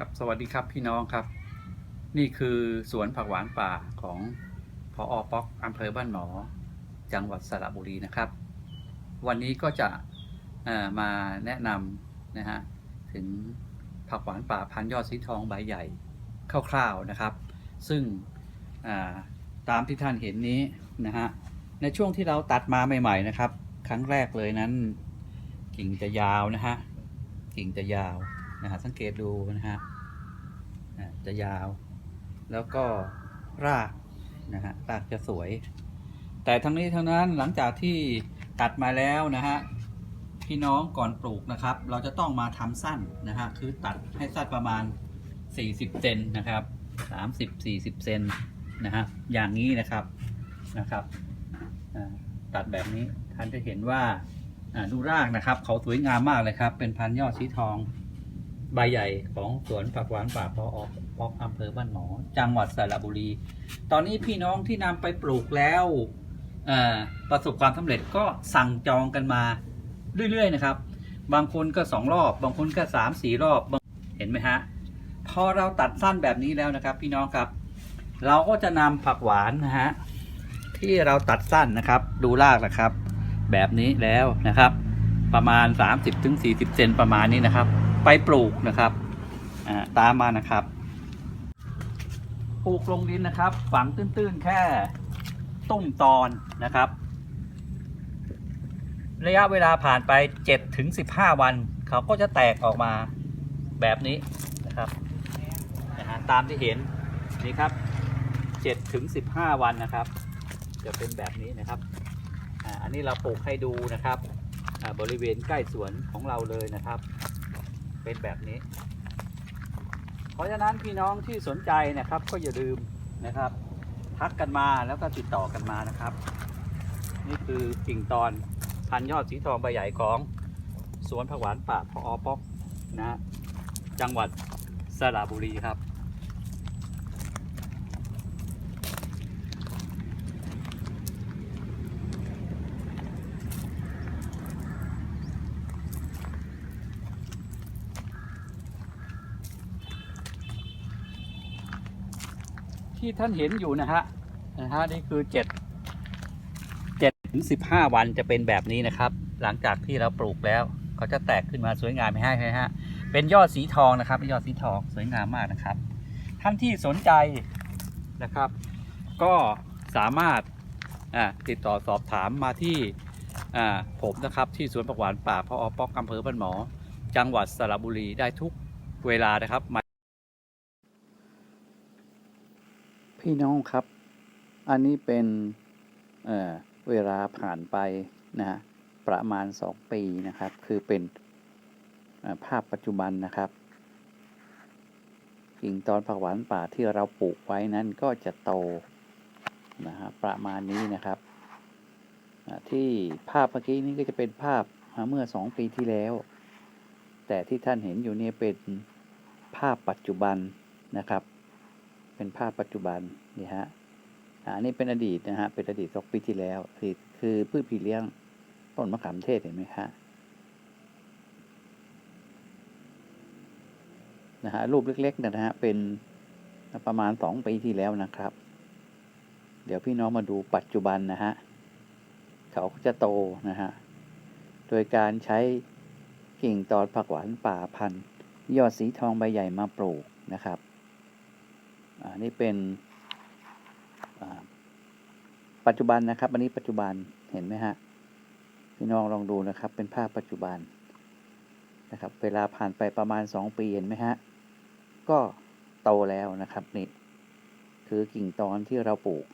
ครับสวัสดีครับพี่น้องครับ นี่คือสวนผักหวานป่าของพออป๊อกอำเภอบ้านหมอ จังหวัดสระบุรีนะครับ วันนี้ก็จะมาแนะนำนะฮะถึงผักหวานป่าพันยอดสีทองใบใหญ่คร่าวๆนะครับ ซึ่งาตามที่ท่านเห็นนี้นะฮะในช่วงที่เราตัดมาใหม่ๆนะครับ ครั้งแรกเลยนั้น กิ่งจะยาวนะฮะกิ่งจะยาว นะฮะสังเกตดูนะฮะอ่าจะยาว แล้วก็รากนะฮะรากจะสวย แต่ทั้งนี้ทั้งนั้นหลังจากที่ตัดมาแล้วนะฮะพี่น้องก่อนปลูกนะครับ เราจะต้องมาทำสั้นนะฮะคือตัดให้สั้นประมาณ 40เซนนะครับ30 40เซนนะฮะอย่างนี้นะครับนะครับอ่าตัดแบบนี้ท่านจะเห็นว่าอ่าดูรากนะครับ เขาสวยงามมากเลยครับ เป็นพันยอดสีทอง ใบใหญ่ของสวนผักหวานป่าพอออกพอกอำเภอบ้านหมอ จังหวัดสระบุรี ตอนนี้พี่น้องที่นำไปปลูกแล้วประสบความสำเร็จก็สั่งจองกันมาเรื่อยๆนะครับ บางคนก็สองรอบ บางคนก็สามสี่รอบบเห็นไหมฮะ พอเราตัดสั้นแบบนี้แล้วนะครับ พี่น้องครับ เราก็จะนำผักหวานนะฮะที่เราตัดสั้นนะครับ ดูรากนะครับ แบบนี้แล้วนะครับ ประมาณ 30-40เซนประมาณนี้นะครับ ไปปลูกนะครับตามมานะครับ ปลูกลงดินนะครับ ฝังตื้นๆแค่ต้มตอนนะครับ ระยะเวลาผ่านไป7-15 วัน เขาก็จะแตกออกมาแบบนี้นะครับนะฮะตามที่เห็นนี่ครับ7-15 วันนะครับ จะเป็นแบบนี้นะครับอันนี้เราปลูกให้ดูนะครับบริเวณใกล้สวนของเราเลยนะครับ เป็นแบบนี้ เพราะฉะนั้นพี่น้องที่สนใจนะครับก็อย่าลืมนะครับ ทักกันมาแล้วก็ติดต่อกันมานะครับ นี่คือกิ่งตอนพันยอดสีทองใบใหญ่ของสวนผักหวานป่าพออป๊อกนะจังหวัดสระบุรีครับ ที่ท่านเห็นอยู่นะฮะนะฮะนี่คือเจ็ดเจ็ดถึงสิบห้าวันจะเป็นแบบนี้นะครับ หลังจากที่เราปลูกแล้วเขาจะแตกขึ้นมาสวยงามไม่ให้ไหมฮะเป็นยอดสีทองนะครับเป็นยอดสีทองสวยงามมากนะครับ ท่านที่สนใจนะครับ ก็สามารถติดต่อสอบถามมาที่ผมนะครับที่สวนผักหวานป่าพออป๊อกอำเภอบ้านหมอ จังหวัดสระบุรีได้ทุกเวลานะครับ พี่น้องครับ อันนี้เป็นเเวลาผ่านไปนะฮะประมาณ 2 ปีนะครับ คือเป็นภาพปัจจุบันนะครับกิ่งตอนผักหวานป่าที่เราปลูกไว้นั้นก็จะโตนะฮะประมาณนี้นะครับที่ภาพเมื่อกี้นี้ก็จะเป็นภาพเมื่อ 2 ปีที่แล้ว แต่ที่ท่านเห็นอยู่นี่เป็นภาพปัจจุบันนะครับ เป็นภาพปัจจุบันนี่ฮะอันนี้เป็นอดีตนะฮะเป็นอดีตสองปีที่แล้วคือคือพืชผีเลี้ยงต้นมะขามเทศเห็นไหมฮะนะฮะรูปเล็กๆนยนะฮะเป็นประมาณสองปีที่แล้วนะครับ เดี๋ยวพี่น้องมาดูปัจจุบันนะฮะเขาก็จะโตนะฮะโดยการใช้กิ่งตอนผักหวานป่าพันธุ์ยอดสีทองใบใหญ่มาปลูกนะครับ อันนี้เป็นปัจจุบันนะครับ อันนี้ปัจจุบันเห็นไหมฮะพี่น้องลองดูนะครับ เป็นภาพปัจจุบันนะครับ เวลาผ่านไปประมาณสองปีเห็นไหมฮะก็โตแล้วนะครับนี่คือกิ่งตอนที่เราปลูก